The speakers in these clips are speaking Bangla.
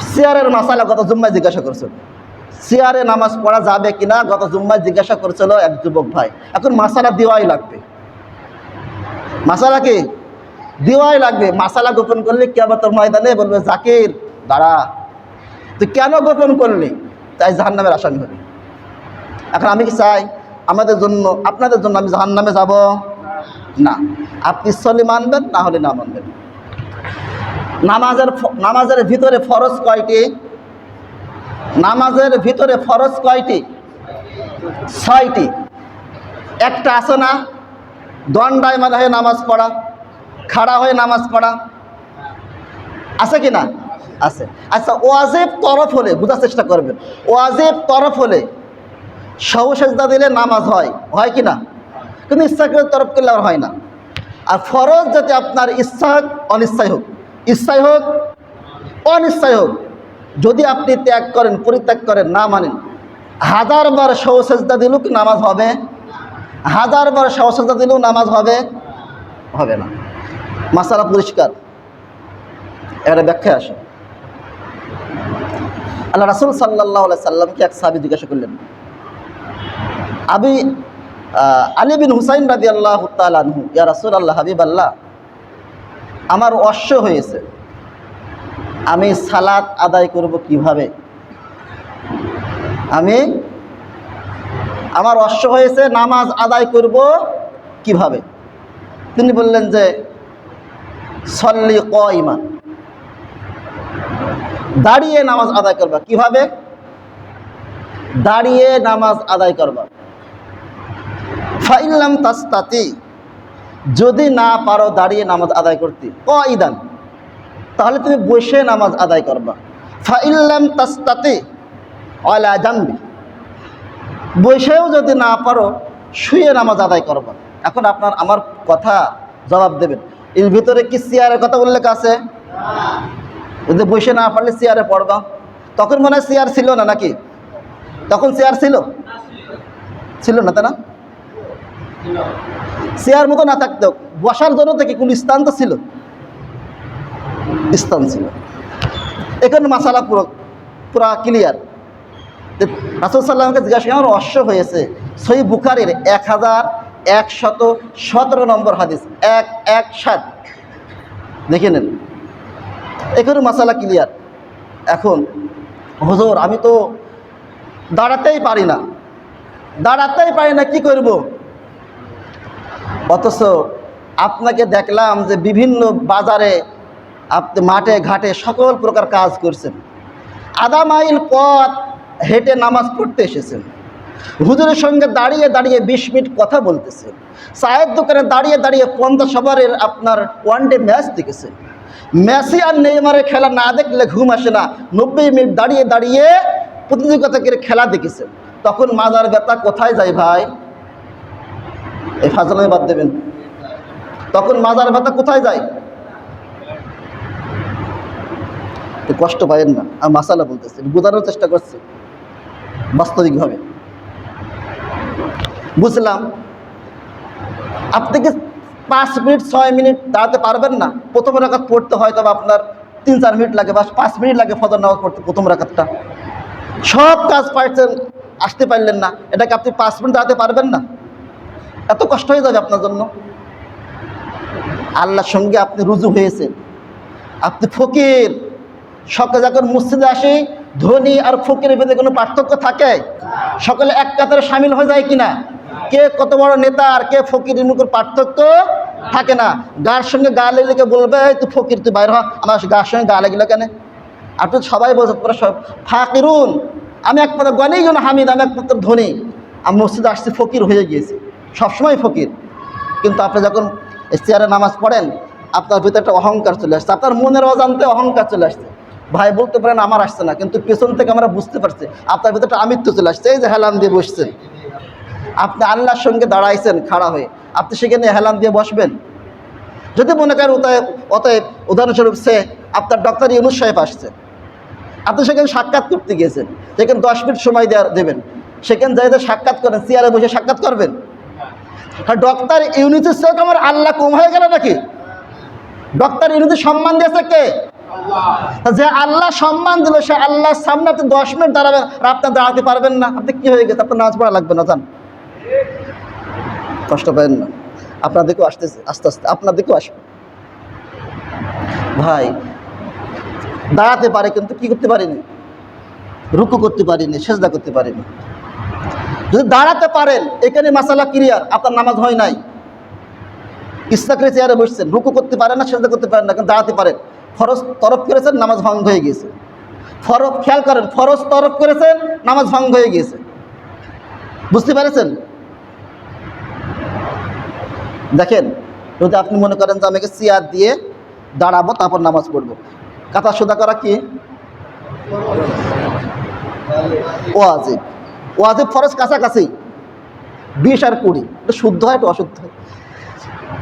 সিয়ারের মাসালা গত জুম্মায় জিজ্ঞাসা করছিল। সিয়ারে নামাজ পড়া যাবে কিনা গত জুম্মায় জিজ্ঞাসা করছিল এক যুবক ভাই। এখন মাসালা দেওয়াই লাগবে। মাসালা কি? দেওয়াই লাগবে। মাসালা গোপন করলে কে আবার তোর ময়দানে বলবে, জাকির, দাঁড়া। তুই কেন গোপন করলি? তাই জাহান্নামের আসামি হলি। এখন আমি কি চাই? আমাদের জন্য, আপনাদের জন্য আমি জাহান্নামে যাব? না। আপনি সলি মানবেন, না হলে না মানবেন। নামাজের নামাজের ভিতরে ফরজ কয়টি? নামাজের ভিতরে ফরজ কয়টি? ছয়টি। একটা আছে না? দণ্ডায় মানে হয়ে নামাজ পড়া, খাড়া হয়ে নামাজ পড়া। আছে কি না? আছে। আচ্ছা ওয়াজেব তরফ হলে, বোঝার চেষ্টা করবেন। ওয়াজেব তরফ হলে সহসেজদা দিলে নামাজ হয়। হয় কি না? কিন্তু ইচ্ছাকৃত তরফ করলে আর হয় না। আর ফরজ যাতে আপনার ইচ্ছা অনিচ্ছাই হোক। ইচ্ছাই হোক অনিচ্ছাই হোক যদি আপনি ত্যাগ করেন পরিত্যাগ করেন না মানেন হাজারবার সহসেজদা দিলেও নামাজ হবে। হাজারবার সহসেজদা দিলেও নামাজ হবে। হবে না। মাসালা পরিষ্কার। একটা ব্যাখ্যা আসে। আল্লাহ রাসুল সাল্লাহ সাল্লামকে এক সাহাবি জিজ্ঞাসা করলেন আবি আহ, আলী বিন হুসাইন রাজি আল্লাহ ইয়া রাসুল আল্লাহ হাবিব আল্লাহ আমার অশ্ব হয়েছে। আমি সালাত আদায় করব কীভাবে? আমি আমার অশ্ব হয়েছে, নামাজ আদায় করব কীভাবে? তিনি বললেন যে, সল্লি ক ইমান দাঁড়িয়ে নামাজ আদায় করবা কীভাবে? দাঁড়িয়ে নামাজ আদায় করবা। ফাইল্লাম তাস্তাতি। যদি না পারো দাঁড়িয়ে নামাজ আদায় করতে কইদান তাহলে তুমি বসে নামাজ আদায় করবা। ফাইল্লাম তাস্তাতি অলা জানবি বসেও যদি না পারো, শুয়ে নামাজ আদায় করবা। এখন আপনার আমার কথা জবাব দেবেন। এর ভিতরে কি চেয়ারের কথা উল্লেখ আছে? যদি বসে না পারলে চেয়ারে পড়বা। তখন মনে হয় চেয়ার ছিল না নাকি? তখন চেয়ার ছিল? ছিল না, তাই না? চেয়ার মতো না থাকতো বসার জন্য থেকে কোন স্থান তো ছিল? স্থান ছিল। এখানে মাসালা পুরো, পুরা ক্লিয়ার রাসুল সাল্লামকে জিজ্ঞাসা আমার অশ্ব হয়েছে। সই বুখারের এক হাজার একশত সতেরো নম্বর হাদিস, এক এক, সাত। দেখে নেন। এখানে মাসালা ক্লিয়ার এখন, হুজুর, আমি তো দাঁড়াতেই পারি না। দাঁড়াতেই পারি না, কি করব? অথচ আপনাকে দেখলাম যে বিভিন্ন বাজারে আপনি মাঠে, ঘাটে সকল প্রকার কাজ করছেন। আধা মাইল পথ হেঁটে নামাজ পড়তে এসেছেন। হুজুরের সঙ্গে দাঁড়িয়ে দাঁড়িয়ে বিশ মিনিট কথা বলতেছেন। চায়ের দোকানে দাঁড়িয়ে দাঁড়িয়ে পঞ্চাশ ওভারের আপনার ওয়ান ডে ম্যাচ দেখেছেন। মেসি আর নেইমারের খেলা না দেখলে ঘুম আসে না। নব্বই মিনিট দাঁড়িয়ে দাঁড়িয়ে প্রতিযোগিতা করে খেলা দেখেছেন। তখন মাজার ব্যথা কোথায় যায় ভাই? এই ফাজলামে বাদ দেবেন। তখন মাজার ব্যথা কোথায় যায়? কষ্ট পাবেন না। আর মাসালা বলতেছে বোঝানোর চেষ্টা করছে। বাস্তবিকভাবে। বুঝলাম। আপনি কি পাঁচ মিনিট, ছয় মিনিট দাঁড়াতে পারবেন না। প্রথম রাখাত পড়তে হয় তবে আপনার তিন, চার মিনিট লাগে বা পাঁচ মিনিট লাগে ফজর নামাজ পড়তে প্রথম রাখাতটা সব কাজ পারছেন, আসতে পারলেন না। এটাকে আপনি পাঁচ মিনিট দাঁড়াতে পারবেন না। এত কষ্ট হয়ে যাবে আপনার জন্য? আল্লাহর সঙ্গে আপনি রুজু হয়েছেন। আপনি ফকির। সকালে যখন মসজিদে আসি, ধনী আর ফকিরের ভেতরে কোনো পার্থক্য থাকে? সকলে এক কাতারে সামিল হয়ে যায় কিনা? কে কত বড় নেতা আর কে ফকির মুখের পার্থক্য থাকে না? গার সঙ্গে গা লেগে বলবে, "এই তুই ফকির, তুই বাইর হ। আমার গার সঙ্গে গা লেগেলো কেন? আর আপনি সবাই বলছে সব ফাকিরুন। আমি একমাত্র গনেই হামিদ, আমি একমাত্র ধনী। আমি মসজিদে আসছি, ফকির হয়ে গিয়েছি। সবসময় ফকির। কিন্তু আপনি যখন চেয়ারে নামাজ পড়েন, আপনার ভিতরে একটা অহংকার চলে আসছে। আপনার মনের অজান্তে অহংকার চলে আসছে। ভাই বলতে পারেন, আমার আসছে না। কিন্তু পেছন থেকে আমরা বুঝতে পারছি, আপনার ভিতরে একটা আমিত্ব চলে আসছে। এই যে হেলান দিয়ে বসছেন। আপনি আল্লাহর সঙ্গে দাঁড়াইছেন খাড়া হয়ে। আপনি সেখানে হেলান দিয়ে বসবেন? যদি মনে করেন, অতএব অতএব উদাহরণস্বরূপ সে আপনার ডক্টর ইউনুস সাহেব আসছে। আপনি সেখানে সাক্ষাৎ করতে গিয়েছেন। সেখানে দশ মিনিট সময় দেওয়া দেবেন। সেখানে যাই সাক্ষাৎ করেন, চেয়ারে বসে সাক্ষাৎ করবেন? ডক্টর ইউনিসের সঙ্গে আমার আল্লাহ কম হয়ে গেল নাকি? ডক্টর ইউনিসের সম্মান দিয়েছে কে? যে আল্লাহ সম্মান দিল সে আল্লাহর সামনে আপনি দশ মিনিট দাঁড়াবেন আর আপনার দাঁড়াতে পারবেন না। আপনি কি হয়ে গেছে আপনার নাচ পড়া লাগবে না জান কষ্ট পাবেন না। আপনার দিকেও আসতেছে আস্তে আস্তে। আপনার দিকেও আসবে। ভাই দাঁড়াতে পারে কিন্তু কি করতে পারিনি? রুকু করতে পারিনি সেজদা করতে পারিনি। যদি দাঁড়াতে পারেন, এখানে মাসালা ক্লিয়ার আপনার নামাজ হয় নাই। ইস্তাকরে চেয়ারে বসছেন, রুকু করতে পারেন না, সেজদা করতে পারেন না, কিন্তু দাঁড়াতে পারেন। ফরজ তরফ করেছেন, নামাজ ভঙ্গ হয়ে গিয়েছে ফরজ, খেয়াল করেন, ফরজ তরফ করেছেন, নামাজ ভঙ্গ হয়ে গিয়েছে বুঝতে পেরেছেন? দেখেন, যদি আপনি মনে করেন যে আমাকে চেয়ার দিয়ে দাঁড়াবো, তারপর নামাজ পড়ব। কাতা সোদা করা কি? ওয়াজিব। ওয়াজিব ফরজ কাছাকাছি। বিশ আর কুড়ি। এটা শুদ্ধ হয় এটা অশুদ্ধ? হয়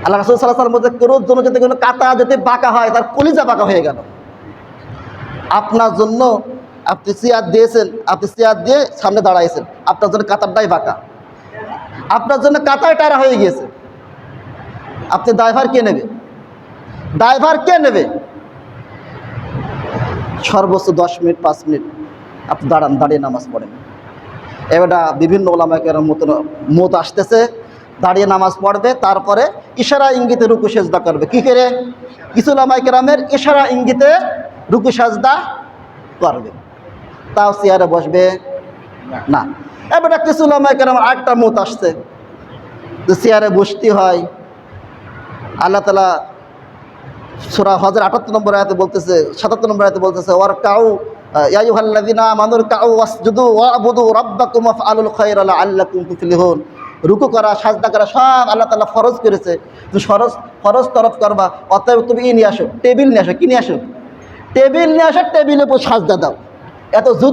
আল্লাহ রাসুল সাল্লাহ সাল্লাম বলতে কেউ জন্য যদি কোনো কাতা যদি বাঁকা হয়, তার কলিজা বাঁকা হয়ে গেল। আপনার জন্য আপনি চেয়ার দিয়েছেন, আপনি চেয়ার দিয়ে সামনে দাঁড়াইছেন। আপনার জন্য কাতারটাই বাঁকা। আপনার জন্য কাতায় টারা হয়ে গিয়েছে। আপনি ড্রাইভার কে নেবে? ড্রাইভার কে নেবে? সর্বোচ্চ দশ মিনিট, পাঁচ মিনিট আপনি দাঁড়ান, দাঁড়িয়ে নামাজ পড়েন। এবারটা বিভিন্ন ওলামাকের মতন মত আসতেছে, দাঁড়িয়ে নামাজ পড়বে, তারপরে ইশারা ইঙ্গিতে রুকু সেজদা করবে। কী করে? কিছু ওলামাইকেরামের ইশারা ইঙ্গিতে রুকু সাজদা করবে। তাও চেয়ারে বসবে? না। এবারটা কিছু ওলামাইকেরাম আরেকটা মত আসছে, যে চেয়ারে বসতে হয়। আল্লাহ তালা সুরা হজর আটাত্তর নম্বর আয়াতে বলতেছে, সাতাত্তর নম্বর আয়াতে বলতেছে ওর কাউ ইয়াইহাল্লাদিনা মানুর কাউ ওয়াসজুদু ওয়াবুদু রাব্বাকুম আফআলুল রুকু করা, সাজদা করা সব আল্লাহ তালা ফরজ করেছে। তুমি সরজ ফরজ তরফ করবা, অতএব তুমি ই নিয়ে আসো, টেবিল নিয়ে আসো, কি নিয়ে আসো? টেবিল নিয়ে আসো, টেবিলের উপর সাজদা দাও। এত যুদ্ধ